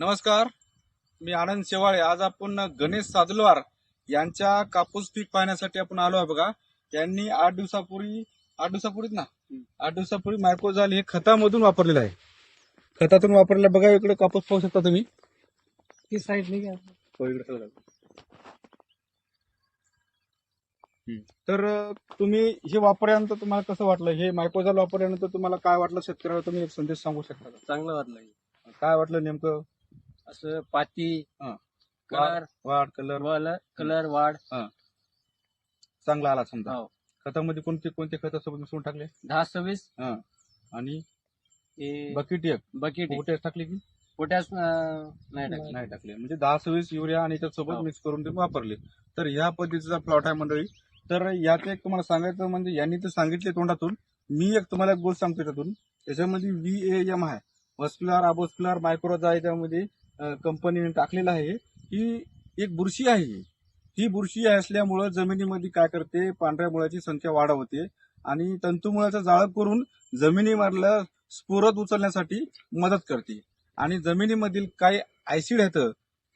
नमस्कार मी आनंद शेवाळे. आज आपण गणेश सादलवार यांच्या कापूस पीक पाहण्यासाठी आपण आलो आहे बघा. यांनी आठ दिवसापूर्वी आठ दिवसापूर्वीच ना? आठ दिवसापूर्वी मायक्रोजाल हे खतामधून वापरलेलं आहे. खतातून वापरलेलं बघा इकडे कापूस पाहू शकता तुम्ही. में क्या हो. तर तुम्ही हे वापरल्यानंतर तुम्हाला कसं वाटलं? हे मायक्रोजाल वापरल्यानंतर तुम्हाला काय वाटलं? शेतकऱ्याला तुम्ही एक संदेश सांगू शकता चांगलं वाटलं. काय वाटलं नेमकं? असं पाती हा. कलर वाढ कलर. वाल कलर वाढ. चांगला आला समजा. हो. खतामध्ये कोणते कोणते खत सोबत मिसळून टाकले? दहा सव्वीस. आणि हे बकेट एक. बकेट पोटॅश टाकले की? पोटॅश नाही टाकलं. नाही टाकले. म्हणजे दहा सव्वीस युरिया आणि त्याच्यासोबत हो. मिक्स करून ते वापरले. तर ह्या पद्धतीचा प्लॉट आहे मंडळी. तर यात एक तुम्हाला सांगायचं म्हणजे यांनी तर सांगितले तोंडातून. मी एक तुम्हाला एक गोष्ट सांगतो त्यातून. त्याच्यामध्ये व्ही ए एम आहे. वस्क्युलर अबोस्क्युलर मायक्रोजा याच्यामध्ये कंपनीने टाकलेलं आहे. ही एक बुरशी आहे. ही. बुरशी असल्यामुळं जमिनीमध्ये काय करते? पांढऱ्या मुळाची संख्या वाढवते आणि तंतुमुळाचं जाळं करून जमिनीमधलं स्फुरत उचलण्यासाठी मदत करते. आणि जमिनीमधील काही ऍसिड येतं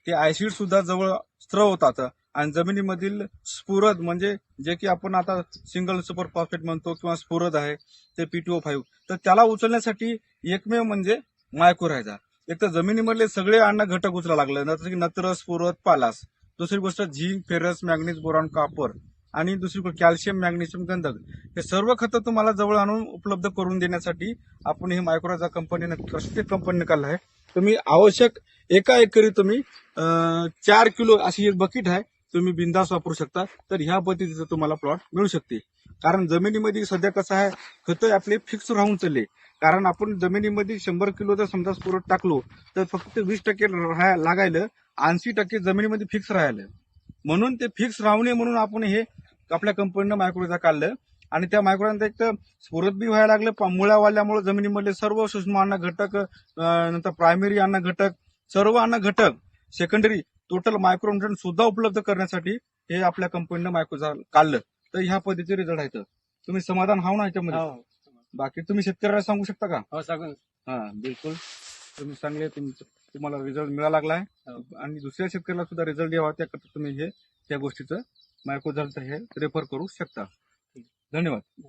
ते ऍसिड सुद्धा जवळ स्त्रव होतात आणि जमिनीमधील स्फुरद म्हणजे जे की आपण आता सिंगल सुपर फॉस्फेट म्हणतो किंवा स्फुरद आहे ते पीटीओ फाईव्ह. तर त्याला उचलण्यासाठी एकमेव म्हणजे मायक्रोरायझा एक तर जमिनीमधले सगळे अन्न घटक उचला लागले. जसं की नत्रस पुरत पालास. दुसरी गोष्ट zinc ferrous manganese boron copper. आणि दुसरी गोष्ट कॅल्शियम मॅग्नेशियम गंधक. हे सर्व खतं तुम्हाला जवळ आणून उपलब्ध करून देण्यासाठी आपण हे मायक्रोजा कंपनीनं प्रत्येक कंपनीने काढलं आहे. तुम्ही आवश्यक एका एकरी तुम्ही चार किलो अशी एक बकेट आहे. तुम्ही बिंदास वापरू शकता. तर ह्या पद्धतीचं तुम्हाला प्लॉट मिळू शकते. कारण जमिनीमध्ये सध्या कसं आहे खतं आपले फिक्स राहून चालले. कारण आपण जमिनीमध्ये शंभर किलो जर समजा स्फुरत टाकलो तर फक्त वीस टक्के राहा- लागायला ऐंशी टक्के जमिनीमध्ये फिक्स राहिलं. म्हणून ते फिक्स राहू नये म्हणून आपण हे आपल्या कंपनीनं मायक्रोजा काढलं. आणि त्या मायक्रोनंतर एक तर स्फुरत बी व्हायला लागलं मुळ्या वाढल्यामुळे जमिनीमधले सर्व सूक्ष्म अन्न घटक नंतर प्रायमरी अन्न घटक सर्व अन्न घटक सेकंडरी टोटल मायक्रोन्युट्रन सुद्धा उपलब्ध करण्यासाठी हे आपल्या कंपनीनं मायक्रोजा काढलं. तर ह्या पद्धतीचे रिझल्ट आहेत. तुम्ही समाधान हाव ना ह्याच्यामध्ये? हो बाकी तुम्ही शेतकऱ्याला सांगू शकता का? हो हा बिलकुल. तुम्ही चांगले तुमचं तुम्हाला रिझल्ट मिळाला लागलाय. हो. आणि दुसऱ्या शेतकऱ्याला सुद्धा रिझल्ट यावा त्याकरता तुम्ही हे त्या गोष्टीचं मायक्रोझलचं हे रेफर करू शकता. धन्यवाद.